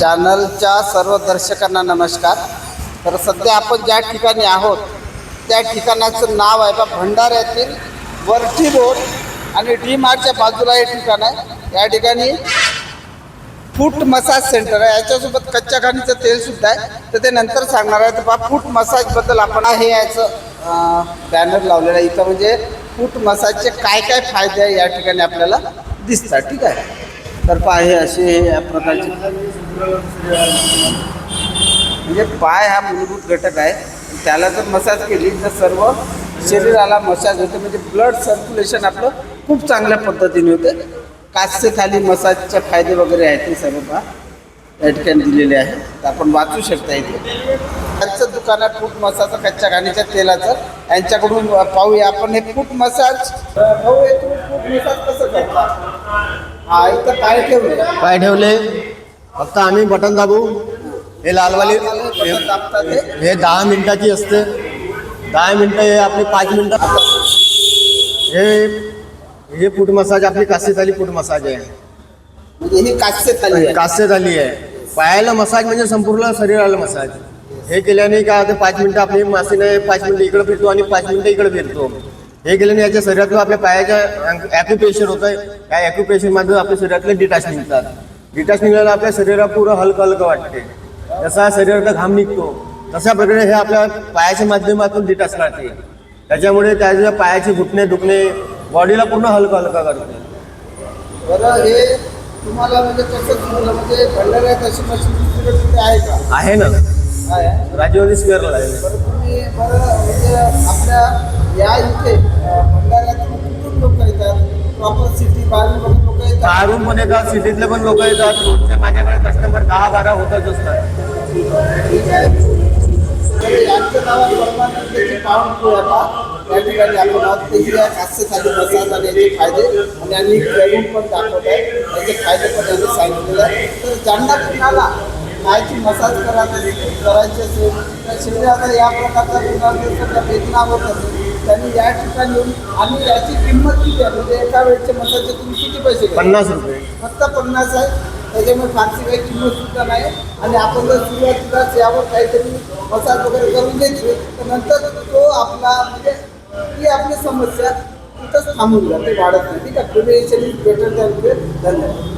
चॅनलच्या सर्व दर्शकांना नमस्कार. तर सध्या आपण ज्या ठिकाणी आहोत त्या ठिकाणाचं नाव आहे बा भंडाऱ्यातील वरठी रोड आणि डी मार्टच्या बाजूला हे ठिकाण आहे. या ठिकाणी फूट मसाज सेंटर आहे. याच्यासोबत कच्च्या खाणीचं तेलसुद्धा आहे. तर ते नंतर सांगणार आहे. तर बा फूट मसाजबद्दल आपण हे याचं बॅनर लावलेलं आहे. इथं म्हणजे फूट मसाजचे काय काय फायदे आहे या ठिकाणी आपल्याला दिसतात. ठीक आहे? तर पाय हे असे हे या प्रकारचे. म्हणजे पाय हा मूलभूत घटक आहे. त्याला जर मसाज केली तर सर्व शरीराला मसाज होते. म्हणजे ब्लड सर्क्युलेशन आपलं खूप चांगल्या पद्धतीने होते. कासचे खाली मसाजचे फायदे वगैरे आहेत ते सर्व पहा. या ठिकाणी दिलेले आहे. तर आपण वाचू शकता इथे. त्यांचं दुकान आहे फूट मसाज कच्च्या घाणीच्या तेलाचं. यांच्याकडून पाहूया आपण हे फूट मसाज. भाऊ हे तुम्ही फूट मसाज कसं करता? हा इथं काय ठेवले. पाय ठेवले. फक्त आम्ही बटन दाबू. हे लालवाली दाबतात हे. हे दहा मिनिटाची असते. दहा मिनिटं हे आपली पाच मिनिटं हे हे फूट मसाज आपली कास्य झाली फूट मसाज आहे. म्हणजे ही कास्य थाली आहे. कास्य झाली आहे. पायाला मसाज म्हणजे संपूर्ण शरीराला मसाज. हे केल्याने काय होतं पाच मिनिटं आपली मासीने पाच मिनिटं इकडे फिरतो आणि पाच मिनिटं इकडे फिरतो. हे केल्याने याच्या शरीरातून आपल्या पायाच्या ॲक्युप्रेशर होतं या ॲक्युप्रेशरमधून आपल्या शरीरातले डिटॅच निघतात. डिटॅच निघायला आपल्या शरीराला पूर्ण हलकं हलकं वाटते जसा शरीराचा घाम निघतो तशा प्रकारे हे आपल्या पायाच्या माध्यमातून डिटॅच राहते त्याच्यामुळे त्याच्या पायाचे घुटणे दुखणे बॉडीला पूर्ण हलकं हलकं करते. बरं हे तुम्हाला म्हणजे कसं म्हणजे भंडाऱ्यात अशी मशीन दुसरीकडे कुठे आहे का? आहे ना. आहे. राजीवनी स्क्वेअरला आहे. तुम्ही बरं म्हणजे आपल्या या इथे भंडाऱ्यातून कुठून लोक येतात. प्रॉपर सिटी बाहेरून वगैरे लोक येतात. बाहेरून पण येतात सिटीतले पण लोक येतात. रोजचे माझ्याकडे कस्टमर दहा बारा होतच असतात. ठीक आहे. तर यांचं नाव आहे परमानंदची पावन पोळ्याला या ठिकाणी आपण तेही आहे हास्य झाले मसाज आणि याचे फायदे आणि यांनी करून पण दाखवत आहे याचे फायदे पण यांनी सांगितलेले आहे. तर ज्यांना कुणाला पायाची मसाज करायची करायची असेल. तर शरीराला या प्रकारचा कुणाला वेदना होत असेल. त्यांनी या ठिकाणी येऊन आणि याची किंमत किती आहे? म्हणजे एका वेळच्या मसाजचे तुम्ही किती पैसे? पन्नास रुपये. फक्त पन्नास आहे. त्याच्यामुळे फारशी काही किंमत सुद्धा नाही. आणि आपण जर सुरुवातीलाच यावर काहीतरी मसाज वगैरे करून घेतली तर नंतर तो आपला म्हणजे ती आपली समस्या तिथंच थांबून जाते वाढत नाही. ठीक आहे? प्रिव्हेन्शन इज बेटर दॅन धन्यवाद.